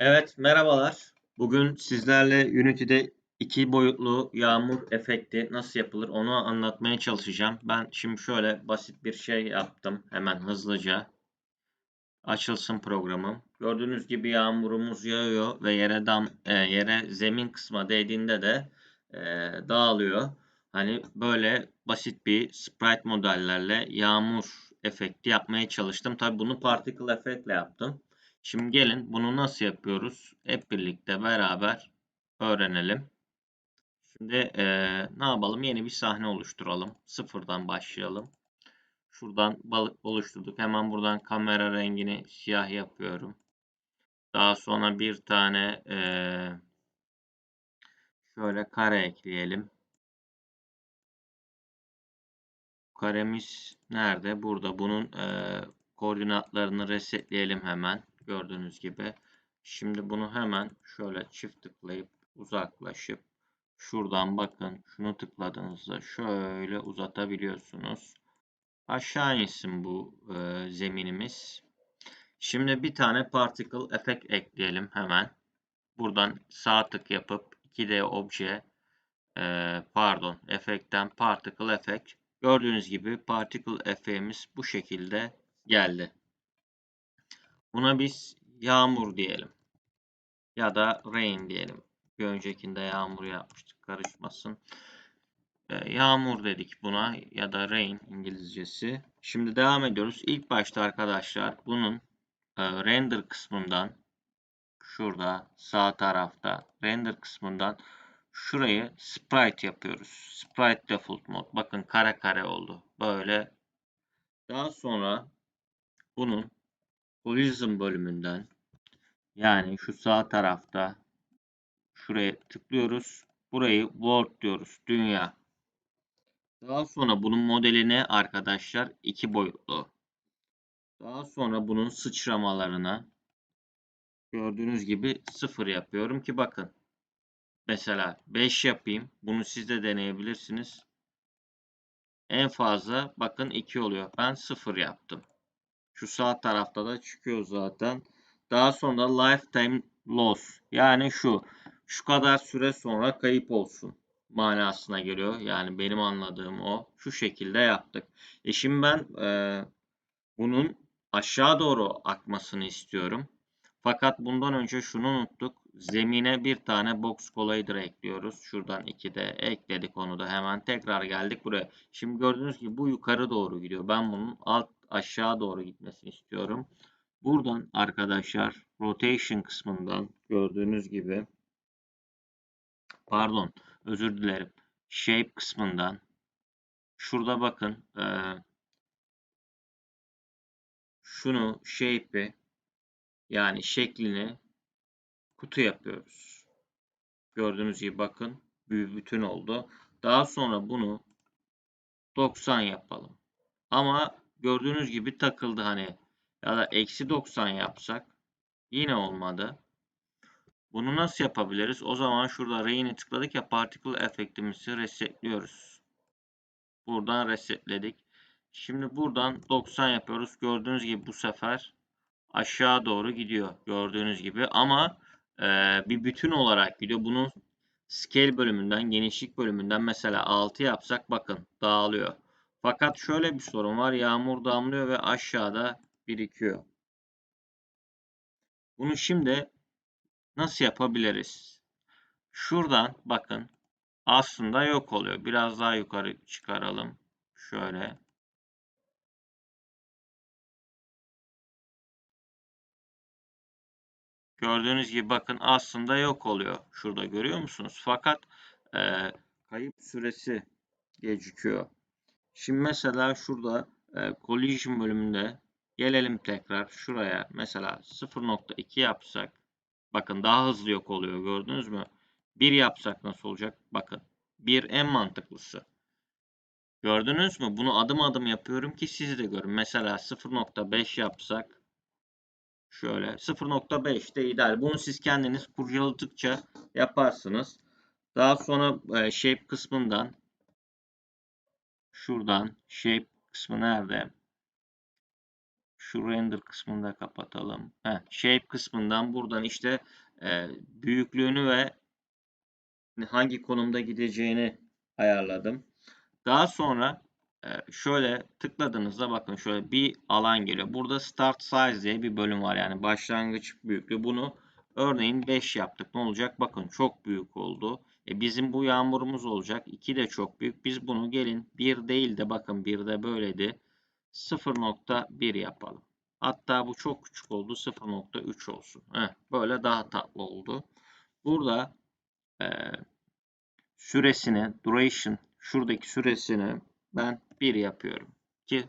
Evet, merhabalar. Bugün sizlerle Unity'de iki boyutlu yağmur efekti nasıl yapılır onu anlatmaya çalışacağım. Ben şimdi şöyle basit bir şey yaptım hemen hızlıca. Açılsın programım. Gördüğünüz gibi yağmurumuz yağıyor ve yere dam e, yere zemin kısma değdiğinde de e, dağılıyor. Hani böyle basit bir sprite modellerle yağmur efekti yapmaya çalıştım. Tabii bunu particle efektle yaptım. Şimdi gelin bunu nasıl yapıyoruz? Hep birlikte beraber öğrenelim. Şimdi e, ne yapalım? Yeni bir sahne oluşturalım. Sıfırdan başlayalım. Şuradan balık oluşturduk. Hemen buradan kamera rengini siyah yapıyorum. Daha sonra bir tane e, şöyle kare ekleyelim. Karemiz nerede? Burada. Bunun e, koordinatlarını resetleyelim hemen. Gördüğünüz gibi. Şimdi bunu hemen şöyle çift tıklayıp uzaklaşıp şuradan bakın şunu tıkladığınızda şöyle uzatabiliyorsunuz. Aşağı insin bu e, zeminimiz. Şimdi bir tane particle effect ekleyelim hemen. Buradan sağ tık yapıp 2D obje e, pardon efektten particle effect gördüğünüz gibi particle effect'imiz bu şekilde geldi. Buna biz yağmur diyelim. Ya da rain diyelim. Bir öncekinde yağmur yapmıştık. Karışmasın. Ee, yağmur dedik buna ya da rain İngilizcesi. Şimdi devam ediyoruz. İlk başta arkadaşlar bunun e, render kısmından şurada sağ tarafta render kısmından şurayı sprite yapıyoruz. Sprite default mode. Bakın kare kare oldu. Böyle. Daha sonra bunun Collision bölümünden yani şu sağ tarafta şuraya tıklıyoruz. Burayı world diyoruz. Dünya. Daha sonra bunun modelini arkadaşlar iki boyutlu. Daha sonra bunun sıçramalarına gördüğünüz gibi sıfır yapıyorum ki bakın. Mesela 5 yapayım. Bunu siz de deneyebilirsiniz. En fazla bakın 2 oluyor. Ben 0 yaptım. Şu sağ tarafta da çıkıyor zaten. Daha sonra lifetime loss. Yani şu. Şu kadar süre sonra kayıp olsun manasına geliyor. Yani benim anladığım o. Şu şekilde yaptık. E şimdi ben e, bunun aşağı doğru akmasını istiyorum. Fakat bundan önce şunu unuttuk. Zemine bir tane box collider ekliyoruz. Şuradan iki de ekledik onu da hemen tekrar geldik buraya. Şimdi gördüğünüz gibi bu yukarı doğru gidiyor. Ben bunun alt aşağı doğru gitmesini istiyorum. Buradan arkadaşlar rotation kısmından gördüğünüz gibi pardon özür dilerim shape kısmından şurada bakın e, şunu shape'i yani şeklini kutu yapıyoruz. Gördüğünüz gibi bakın büyük bütün oldu. Daha sonra bunu 90 yapalım. Ama gördüğünüz gibi takıldı hani ya da eksi 90 yapsak yine olmadı. Bunu nasıl yapabiliriz? O zaman şurada Rain'i tıkladık ya particle efektimizi resetliyoruz. Buradan resetledik. Şimdi buradan 90 yapıyoruz. Gördüğünüz gibi bu sefer aşağı doğru gidiyor. Gördüğünüz gibi ama e, bir bütün olarak gidiyor. Bunun scale bölümünden, genişlik bölümünden mesela 6 yapsak bakın dağılıyor. Fakat şöyle bir sorun var. Yağmur damlıyor ve aşağıda birikiyor. Bunu şimdi nasıl yapabiliriz? Şuradan bakın aslında yok oluyor. Biraz daha yukarı çıkaralım. Şöyle. Gördüğünüz gibi bakın aslında yok oluyor. Şurada görüyor musunuz? Fakat e, kayıp süresi gecikiyor. Şimdi mesela şurada e, collision bölümünde gelelim tekrar şuraya. Mesela 0.2 yapsak. Bakın daha hızlı yok oluyor gördünüz mü? 1 yapsak nasıl olacak? Bakın 1 en mantıklısı. Gördünüz mü? Bunu adım adım yapıyorum ki siz de görün. Mesela 0.5 yapsak Şöyle 0.5 de ideal. Bunu siz kendiniz kurcaladıkça yaparsınız. Daha sonra e, shape kısmından şuradan shape kısmı nerede? Şu render kısmını da kapatalım. Heh, shape kısmından buradan işte e, büyüklüğünü ve hangi konumda gideceğini ayarladım. Daha sonra e, şöyle tıkladığınızda bakın şöyle bir alan geliyor. Burada start size diye bir bölüm var. Yani başlangıç büyüklüğü. Bunu örneğin 5 yaptık. Ne olacak? Bakın çok büyük oldu. E bizim bu yağmurumuz olacak. 2 de çok büyük. Biz bunu gelin 1 değil de bakın 1 de böyleydi. 0.1 yapalım. Hatta bu çok küçük oldu. 0.3 olsun. Heh, böyle daha tatlı oldu. Burada e, süresini, duration, şuradaki süresini ben 1 yapıyorum. Ki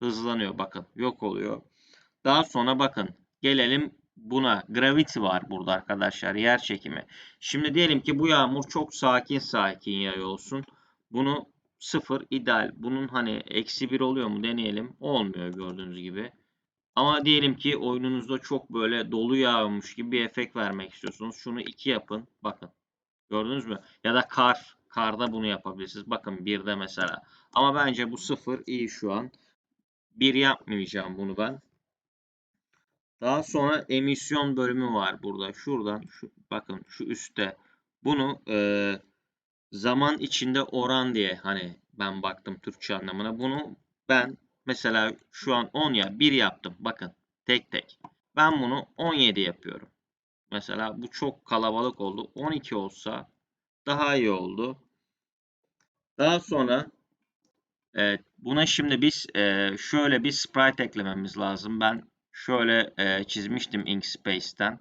hızlanıyor bakın. Yok oluyor. Daha sonra bakın gelelim buna. Gravity var burada arkadaşlar. Yer çekimi. Şimdi diyelim ki bu yağmur çok sakin sakin yağıyor olsun. Bunu 0 ideal. Bunun hani eksi 1 oluyor mu deneyelim. Olmuyor gördüğünüz gibi. Ama diyelim ki oyununuzda çok böyle dolu yağmış gibi bir efekt vermek istiyorsunuz. Şunu 2 yapın. Bakın. Gördünüz mü? Ya da kar. Karda bunu yapabilirsiniz. Bakın 1'de mesela. Ama bence bu 0 iyi şu an. 1 yapmayacağım bunu ben. Daha sonra emisyon bölümü var burada. Şuradan şu, bakın şu üstte. Bunu e, zaman içinde oran diye hani ben baktım Türkçe anlamına. Bunu ben mesela şu an 10 ya 1 yaptım. Bakın tek tek. Ben bunu 17 yapıyorum. Mesela bu çok kalabalık oldu. 12 olsa daha iyi oldu. Daha sonra evet, buna şimdi biz e, şöyle bir sprite eklememiz lazım. Ben şöyle e, çizmiştim Inkspace'ten.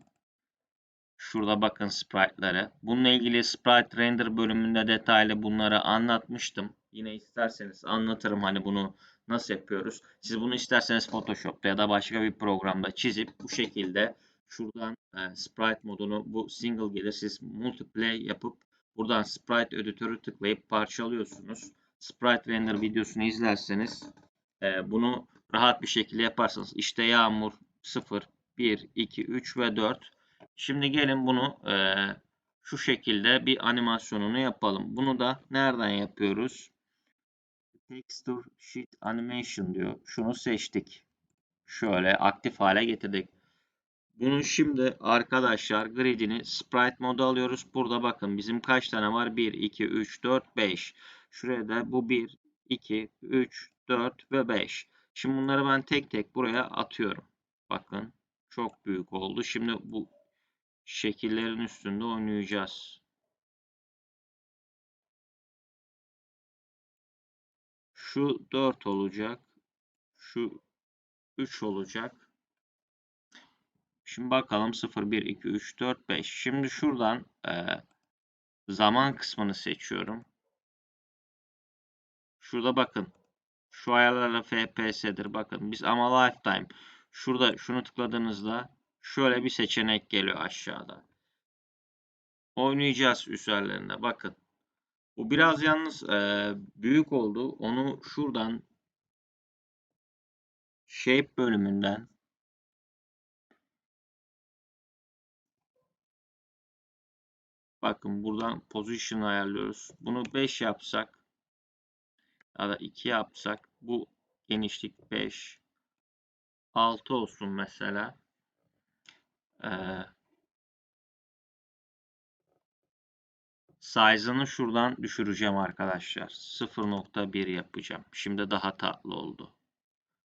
Şurada bakın sprite'ları. Bununla ilgili sprite render bölümünde detaylı bunları anlatmıştım. Yine isterseniz anlatırım hani bunu nasıl yapıyoruz. Siz bunu isterseniz Photoshop'ta ya da başka bir programda çizip bu şekilde şuradan e, sprite modunu bu single gelir. Siz multiplay yapıp buradan sprite editörü tıklayıp parçalıyorsunuz. Sprite render videosunu izlerseniz e, bunu rahat bir şekilde yaparsınız. İşte yağmur 0, 1, 2, 3 ve 4. Şimdi gelin bunu e, şu şekilde bir animasyonunu yapalım. Bunu da nereden yapıyoruz? Texture Sheet Animation diyor. Şunu seçtik. Şöyle aktif hale getirdik. Bunun şimdi arkadaşlar gridini sprite modu alıyoruz. Burada bakın bizim kaç tane var? 1, 2, 3, 4, 5. Şuraya da bu 1, 2, 3, 4 ve 5. Şimdi bunları ben tek tek buraya atıyorum. Bakın çok büyük oldu. Şimdi bu şekillerin üstünde oynayacağız. Şu 4 olacak. Şu 3 olacak. Şimdi bakalım 0, 1, 2, 3, 4, 5. Şimdi şuradan e, zaman kısmını seçiyorum. Şurada bakın. Şu ayarlarla FPS'dir. Bakın biz ama lifetime. Şurada şunu tıkladığınızda şöyle bir seçenek geliyor aşağıda. Oynayacağız üzerlerinde. Bakın. Bu biraz yalnız e, büyük oldu. Onu şuradan shape bölümünden bakın buradan position ayarlıyoruz. Bunu 5 yapsak ya da 2 yapsak bu genişlik 5 6 olsun mesela. Ee, size'ını şuradan düşüreceğim arkadaşlar. 0.1 yapacağım. Şimdi daha tatlı oldu.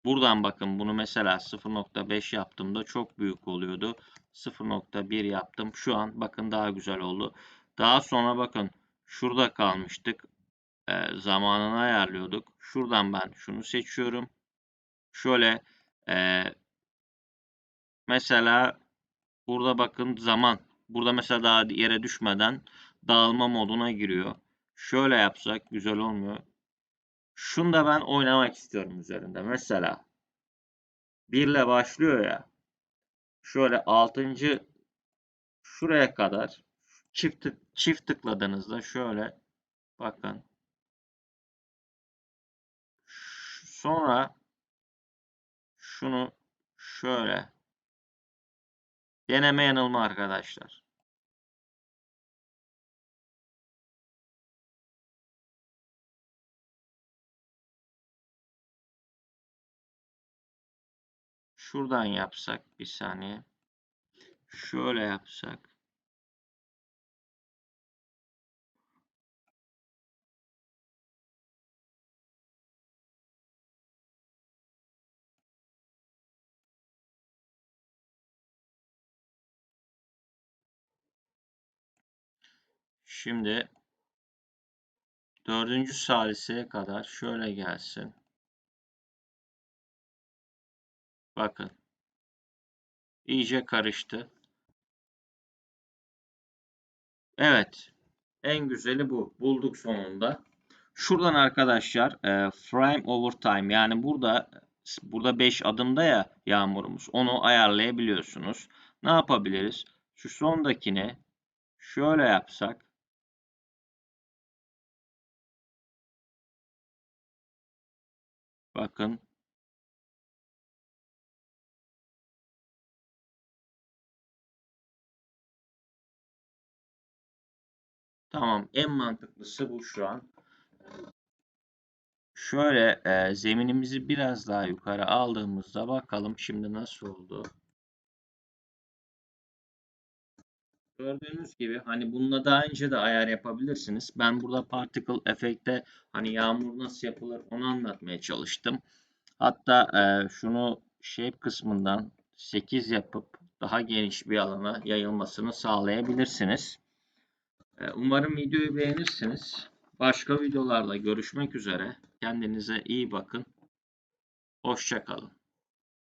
Buradan bakın bunu mesela 0.5 yaptığımda çok büyük oluyordu. 0.1 yaptım. Şu an bakın daha güzel oldu. Daha sonra bakın şurada kalmıştık. E, zamanını ayarlıyorduk. Şuradan ben şunu seçiyorum. Şöyle e, mesela burada bakın zaman. Burada mesela daha yere düşmeden dağılma moduna giriyor. Şöyle yapsak güzel olmuyor. Şunu da ben oynamak istiyorum üzerinde. Mesela 1 ile başlıyor ya. Şöyle 6. şuraya kadar çift çift tıkladığınızda şöyle bakın. Sonra şunu şöyle deneme yanılma arkadaşlar. şuradan yapsak bir saniye. Şöyle yapsak. Şimdi dördüncü saliseye kadar şöyle gelsin. Bakın. İyice karıştı. Evet. En güzeli bu. Bulduk sonunda. Şuradan arkadaşlar e, frame over time yani burada burada 5 adımda ya yağmurumuz. Onu ayarlayabiliyorsunuz. Ne yapabiliriz? Şu sondakini şöyle yapsak. Bakın. Tamam. En mantıklısı bu şu an. Şöyle e, zeminimizi biraz daha yukarı aldığımızda bakalım şimdi nasıl oldu. Gördüğünüz gibi hani bununla daha önce de ayar yapabilirsiniz. Ben burada particle efekte hani yağmur nasıl yapılır onu anlatmaya çalıştım. Hatta e, şunu shape kısmından 8 yapıp daha geniş bir alana yayılmasını sağlayabilirsiniz. E, umarım videoyu beğenirsiniz. Başka videolarla görüşmek üzere. Kendinize iyi bakın. Hoşçakalın.